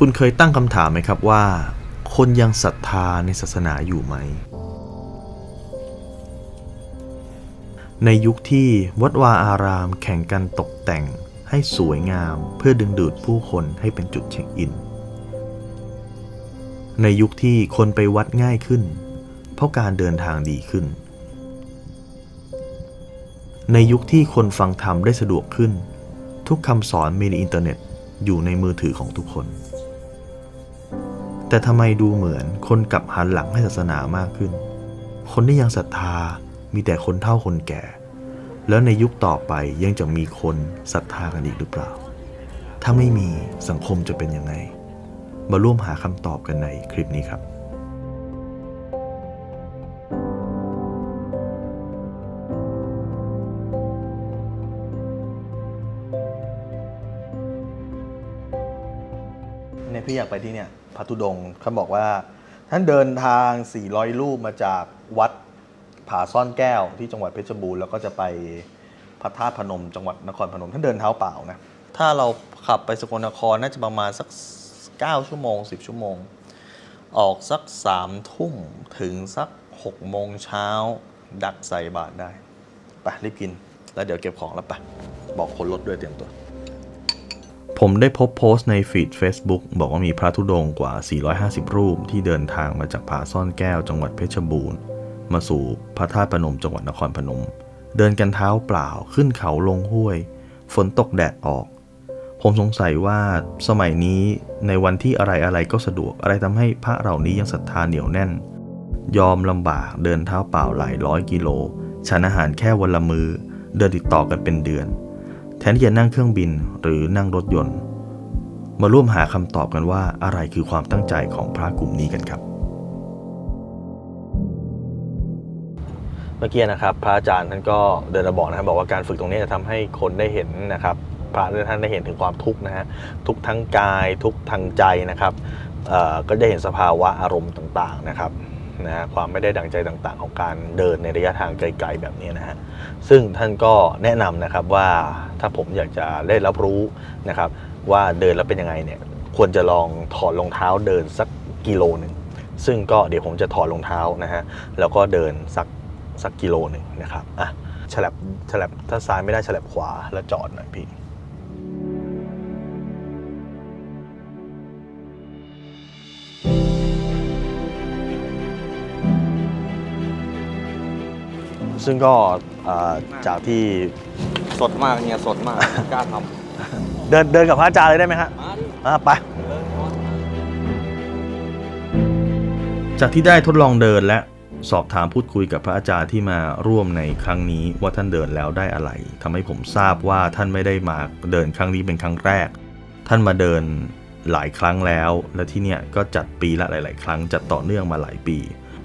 คุณเคยตั้งคำถามไหมครับว่า คนยังศรัทธาในศาสนาอยู่ไหม ในยุคที่วัดวาอารามแข่งกันตกแต่งให้สวยงามเพื่อดึงดูดผู้คนให้เป็นจุดเช็คอิน ในยุคที่คนไปวัดง่ายขึ้น เพราะการเดินทางดีขึ้น ในยุคที่คนฟังธรรมได้สะดวกขึ้น ทุกคำสอนมีในอินเทอร์เน็ตอยู่ในมือถือของทุกคน แต่ทำไมดูเหมือนคนกลับหันหลังให้ศาสนามากขึ้น คนที่ยังศรัทธามีแต่คนเฒ่าคนแก่ แล้วในยุคต่อไปยังจะมีคนศรัทธากันอีกหรือเปล่า ถ้าไม่มีสังคมจะเป็นยังไง มาร่วมหาคำตอบกันในคลิปนี้ครับเนี่ยพี่อยากไปที่เนี่ย พัทุดงค์เขาบอกว่า ท่านเดินทาง 400รูปมาจากวัดผาซ่อนแก้วที่จังหวัดเพชรบูรณ์แล้วก็จะไปพระธาตุพนม จังหวัดนครพนม ท่านเดินเท้าเปล่านะถ้าเราขับไปสกลนครน่าจะประมาณสัก 9 ชั่วโมง 10 ชั่วโมง ออกสัก3ทุ่มถึงสัก6โมงเช้า ดักใส่บาทได้ไปรีบกิน แล้วเดี๋ยวเก็บของแล้วไป บอกคนรถด้วยเตรียมตัว ผมได้พบโพสต์ในฟีด Facebook บอกว่ามีพระธุดงกว่า 450 รูปที่เดินทางมาจากผาซ่อนแก้วจังหวัดเพชรบูรณ์ มาสู่พระธาตุพนมจังหวัดนครพนม เดินกันเท้าเปล่าขึ้นเขาลงห้วย ฝนตกแดดออก ผมสงสัยว่าสมัยนี้ในวันที่อะไรอะไรก็สะดวกอะไรทำให้พระเหล่านี้ยังศรัทธาเหนียวแน่น ยอมลำบากเดินเท้าเปล่าหลายร้อยกิโลฉันอาหารแค่วันละมือเดินติดต่อกันเป็นเดือน แทนที่จะนั่งเครื่องบินหรือนั่งรถยนต์ มาร่วมหาคำตอบกันว่าอะไรคือความตั้งใจของพระกลุ่มนี้กันครับ เมื่อกี้นะครับ พระอาจารย์ท่านก็เดินมาบอกนะครับบอกว่าการฝึกตรงนี้จะทำให้คนได้เห็นนะครับพระท่านได้เห็นถึงความทุกข์นะฮะทุกทั้งกายทุกทางใจนะครับเอ่อก็ได้เห็นสภาวะอารมณ์ต่างๆนะครับ นะฮะความไม่ได้ดังใจต่างๆ ของการเดินในระยะทางไกลๆแบบนี้นะฮะซึ่งท่านก็แนะนำนะครับว่าถ้าผมอยากจะได้รับรู้นะครับ ว่าเดินแล้วเป็นยังไงเนี่ยควรจะลองถอดรองเท้าเดินสักกิโลหนึ่งซึ่งก็เดี๋ยวผมจะถอดรองเท้านะฮะแล้วก็เดินสักสักกิโลหนึ่งนะครับอะฉลับฉลับถ้าซ้ายไม่ได้ฉลับขวาแล้วจอดหน่อยพี่ ซึ่งก็อ่าจากที่สดมากเนี่ยสดมาก กล้าทเดินเดินกับพระอาจารย์เลยได้ไหมฮะำมาดิอะไปจากที่ได้ทดลองเดินและสอบถามพูดคุยกับพระอาจารย์ที่มาร่วมในครั้งนี้ว่าท่านเดินแล้วได้อะไรทำให้ผมทราบว่าท่านไม่ได้มาเดินครั้งนี้เป็นครั้งแรก ท่านมาเดินหลายครั้งแล้ว และที่เนี่ยก็จัดปีละหลาย ๆ ครั้งจัดต่อเนื่องมาหลายปี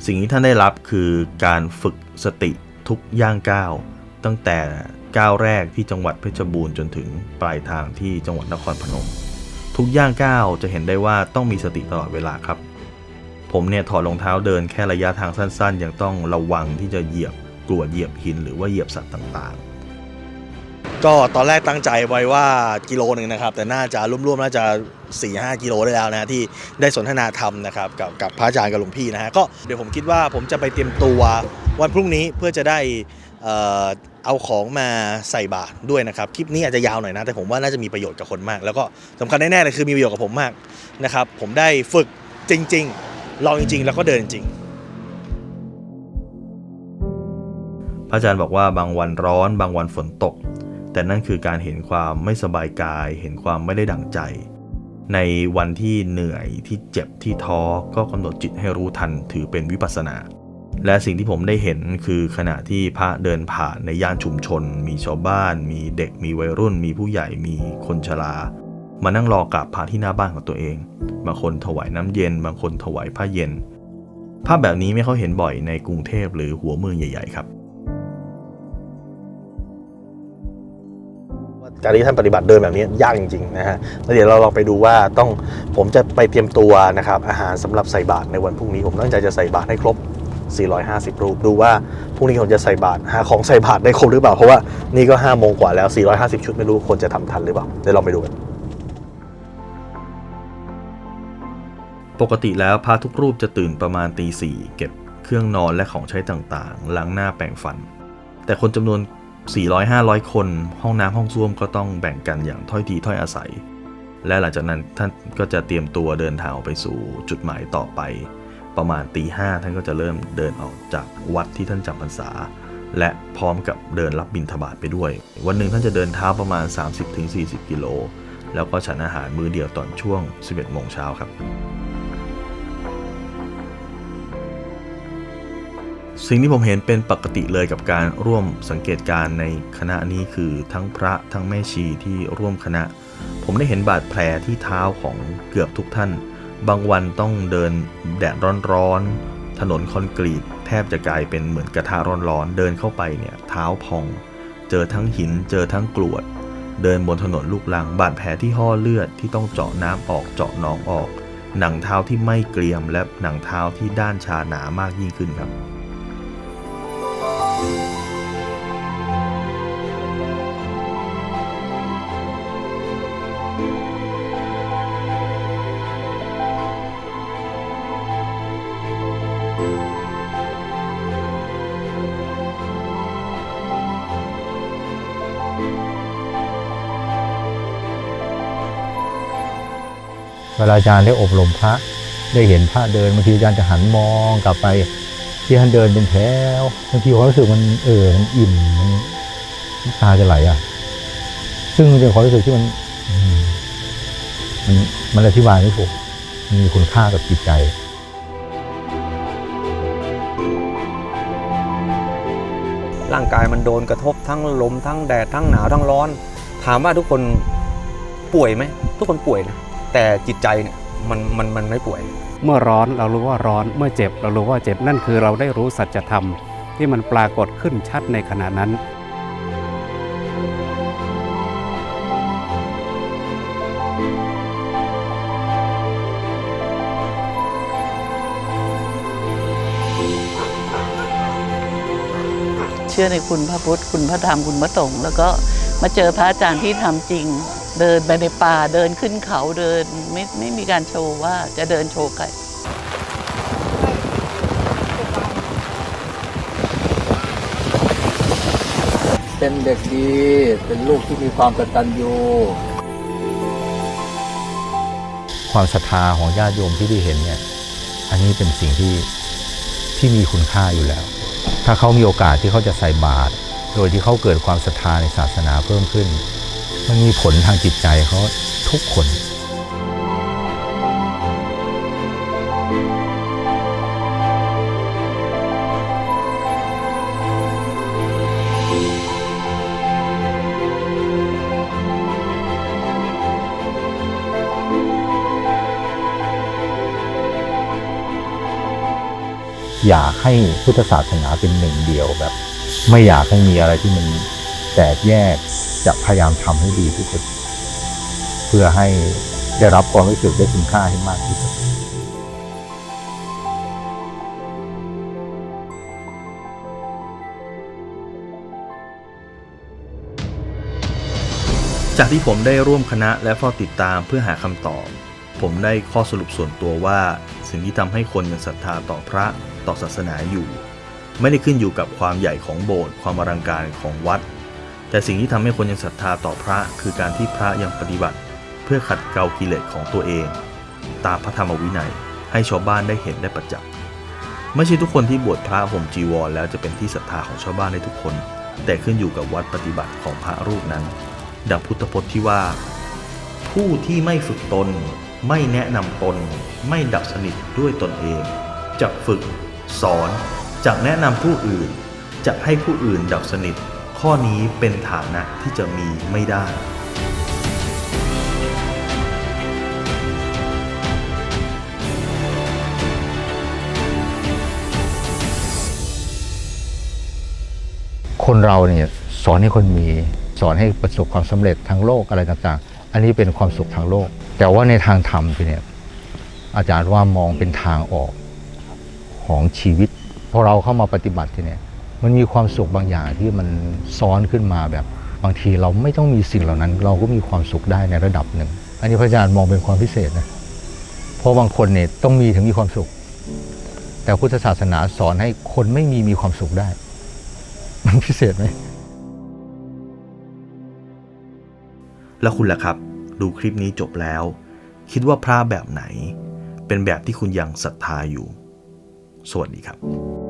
สิ่งที่ท่านได้รับคือการฝึกสติ ทุกย่างก้าวตั้งแต่ก้าวแรกที่จังหวัดเพชรบูรณ์จนถึงปลายทางที่จังหวัดนครพนม ทุกย่างก้าวจะเห็นได้ว่าต้องมีสติตลอดเวลาครับ ผมเนี่ยถอดรองเท้าเดินแค่ระยะทางสั้นๆ ยังต้องระวังที่จะเหยียบกลัวเหยียบหินหรือว่าเหยียบสัตว์ต่างๆ ก็ตอนแรกตั้งใจไว้ว่ากิโลหนึ่งนะครับ แต่น่าจะร่วมๆน่าจะ4ี่หกิโลได้แล้วนะที่ได้สนทนาธรรมนะครับกับกับพระอาจารย์กับหลวงพี่นะฮะก็เดี๋ยวผมคิดว่าผมจะไปเตรียมตัววันพรุ่งนี้เพื่อจะได้เอ่อเอาของมาใส่บาตรด้วยนะครับ คลิปนี้อาจจะยาวหน่อยนะ แต่ผมว่าน่าจะมีประโยชน์กับคนมาก แล้วก็สำคัญแน่ๆเลยคือมีประโยชน์กับผมมากนะครับ ผมได้ฝึกจริง ๆ ลองจริง ๆ แล้วก็เดินจริง พระอาจารย์บอกว่าบางวันร้อน บางวันฝนตก แต่นั่นคือการเห็นความไม่สบายกาย เห็นความไม่ได้ดั่งใจ ในวันที่เหนื่อยที่เจ็บที่ท้อก็กำหนดจิตให้รู้ทันถือเป็นวิปัสสนา และสิ่งที่ผมได้เห็นคือขณะที่พระเดินผ่านในย่านชุมชน มีชาวบ้าน มีเด็ก มีวัยรุ่น มีผู้ใหญ่ มีคนชรา มานั่งรอกราบพระที่หน้าบ้านของตัวเอง บางคนถวายน้ำเย็น บางคนถวายผ้าเย็น ภาพแบบนี้ไม่ค่อยเห็นบ่อยในกรุงเทพหรือหัวเมืองใหญ่ ๆ ครับ การที่ท่านปฏิบัติเดินแบบนี้ยากจริงๆนะฮะแล้วเดี๋ยวเราลองไปดูว่าต้องผมจะไปเตรียมตัวนะครับอาหารสำหรับใส่บาตรในวันพรุ่งนี้ผมตั้งใจจะใส่บาตรให้ครบ 450 รูปดูว่าพรุ่งนี้ผมจะใส่บาตรหาของใส่บาตรได้ครบหรือเปล่าเพราะว่านี่ก็5โมงกว่าแล้ว 450 ชุดไม่รู้คนจะทำทันหรือเปล่าเดี๋ยวลองไปดูกันปกติแล้วพระทุกรูปจะตื่นประมาณตีสี่เก็บเครื่องนอนและของใช้ต่างๆ ล้างหน้าแปรงฟัน แต่คนจำนวน 400-500 คน ห้องน้ำห้องส้วมก็ต้องแบ่งกันอย่างถ้อยทีถ้อยอาศัย และหลังจากนั้นท่านก็จะเตรียมตัวเดินทางออกไปสู่จุดหมายต่อไป ประมาณตีห้าท่านก็จะเริ่มเดินออกจากวัดที่ท่านจำพรรษา และพร้อมกับเดินรับบิณฑบาตไปด้วย วันหนึ่งท่านจะเดินเท้าประมาณ 30-40 กิโลแล้วก็ฉันอาหารมื้อเดียวตอนช่วง 11 โมงเช้าครับ สิ่งที่ผมเห็นเป็นปกติเลยกับการร่วมสังเกตการในคณะนี้คือทั้งพระทั้งแม่ชีที่ร่วมคณะ ผมได้เห็นบาดแผลที่เท้าของเกือบทุกท่าน บางวันต้องเดินแดดร้อนๆถนนคอนกรีต แทบจะกลายเป็นเหมือนกระทะร้อนๆเดินเข้าไปเนี่ยเท้าพอง เจอทั้งหินเจอทั้งกรวด เดินบนถนนลูกลังบาดแผลที่ห่อเลือดที่ต้องเจาะน้ำออกเจาะหนองออก หนังเท้าที่ไม่เกรียมและหนังเท้าที่ด้านชาหนามากยิ่งขึ้นครับ วลาอาจารย์ได้อบรมพระได้เห็นพระเดินบางทีอาจารย์จะหันมองกลับไป ที่ท่านเดินเป็นแถวบางทีความรู้สึกมันเออมันอิ่มมันน้ำตาจะไหลอะ ซึ่งเป็นความรู้สึกที่มันมมันมันอธิบายไม่ถูกมันมีคุณค่ากับจิตใจร่างกายมันโดนกระทบทั้งลมทั้งแดดทั้งหนาวทั้งร้อน ถามว่าทุกคนป่วยไหมทุกคนป่วยนะ แต่จิตใจเนี่ยมันมันมันไม่ป่วย เมื่อร้อนเรารู้ว่าร้อนเมื่อเจ็บ เรารู้ว่าเจ็บนั่นคือเราได้รู้สัจธรรม ที่มันปรากฏขึ้นชัดในขณะนั้นเชื่อในคุณพระพุทธ คุณพระธรรม คุณพระสงฆ์แล้วก็มาเจอพระอาจารย์ที่ทำจริง เดินไปในป่าเดินขึ้นเขาเดินไม่ไม่มีการโชว์ว่าจะเดินโชว์ใครเป็นเด็กดี เป็นลูกที่มีความกตัญญูความศรัทธาของญาติโยมที่ได้เห็นเนี่ย อันนี้เป็นสิ่งที่ที่มีคุณค่าอยู่แล้ว ถ้าเขามีโอกาสที่เขาจะใส่บาตรโดยที่เขาเกิดความศรัทธาในศาสนาเพิ่มขึ้น มันมีผลทางจิตใจเขาทุกคนอยากให้พุทธศาสนาเป็นหนึ่งเดียวแบบ ไม่อยากให้มีอะไรที่มันแตกแยก จะพยายามทำให้ดีที่สุด เพื่อให้ได้รับความรู้สึกได้คุณค่าให้มากที่สุดจากที่ผมได้ร่วมคณะและเฝ้าติดตามเพื่อหาคำตอบ ผมได้ข้อสรุปส่วนตัวว่า สิ่งที่ทำให้คนยังศรัทธาต่อพระต่อศาสนาอยู่ ไม่ได้ขึ้นอยู่กับความใหญ่ของโบสถ์ความอลังการของวัด แต่สิ่งที่ทำให้คนยังศรัทธาต่อพระคือการที่พระยังปฏิบัติ เพื่อขัดเกลากิเลสของตัวเอง ตามพระธรรมวินัยให้ชาวบ้านได้เห็นได้ประจักษ์ไม่ใช่ทุกคนที่บวชพระห่มจีวร แล้วจะเป็นที่ศรัทธาของชาวบ้านได้ทุกคน แต่ขึ้นอยู่กับวัดปฏิบัติของพระรูปนั้น ดังพุทธพจน์ที่ว่า ผู้ที่ไม่ฝึกตน ไม่แนะนำตน ไม่ดับสนิทด้วยตนเองจะฝึก สอนจะแนะนำผู้อื่นจะให้ผู้อื่นดับสนิท ข้อนี้เป็นฐานะที่จะมีไม่ได้ คนเราเนี่ยสอนให้คนมี สอนให้ประสบความสำเร็จทางโลกอะไรต่างๆ อันนี้เป็นความสุขทางโลก แต่ว่าในทางธรรมทีเนี่ยอาจารย์ว่ามองเป็นทางออกของชีวิตพอเราเข้ามาปฏิบัติที่เนี่ย มันมีความสุขบางอย่างที่มันซ้อนขึ้นมาแบบ บางทีเราไม่ต้องมีสิ่งเหล่านั้น เราก็มีความสุขได้ในระดับหนึ่ง อันนี้พระอาจารย์มองเป็นความพิเศษนะเพราะบางคนเนี่ยต้องมีถึงมีความสุข แต่พุทธศาสนาสอนให้คนไม่มีมีความสุขได้ มันพิเศษไหมแล้วคุณล่ะครับ ดูคลิปนี้จบแล้ว คิดว่าพระแบบไหน เป็นแบบที่คุณยังศรัทธาอยู่ สวัสดีครับ